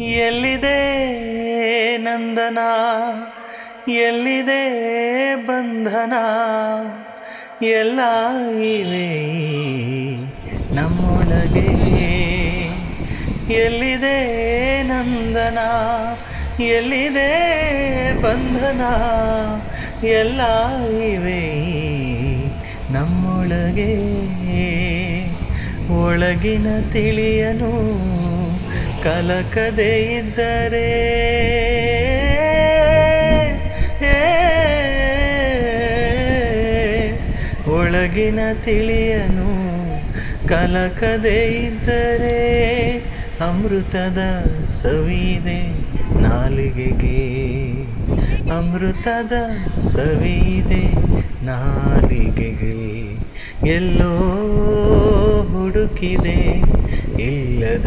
ಎಲ್ಲಿದೆ ನಂದನ? ಎಲ್ಲಿದೆ ಬಂಧನ? ಎಲ್ಲ ಇವೆ ನಮ್ಮೊಳಗೆ. ಎಲ್ಲಿದೆ ನಂದನ? ಎಲ್ಲಿದೆ ಬಂಧನ? ಎಲ್ಲ ಇವೆ ನಮ್ಮೊಳಗೆ. ಒಳಗಿನ ತಿಳಿಯನು ಕಲಕದೆ ಇದ್ದರೆ ಒಳಗಿನ ತಿಳಿಯನು ಕಲಕದೆ ಇದ್ದರೆ ಅಮೃತದ ಸವಿದೆ ನಾಲಿಗೆಗೆ. ಅಮೃತದ ಸವಿದೆ ನಾಲಿಗೆಗೆ. ಎಲ್ಲೋ ಹುಡುಕಿದೆ ಇಲ್ಲದ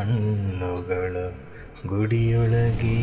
ಕಲ್ಲು ಮಣ್ಣುಗಳ ಗುಡಿಯೊಳಗೆ.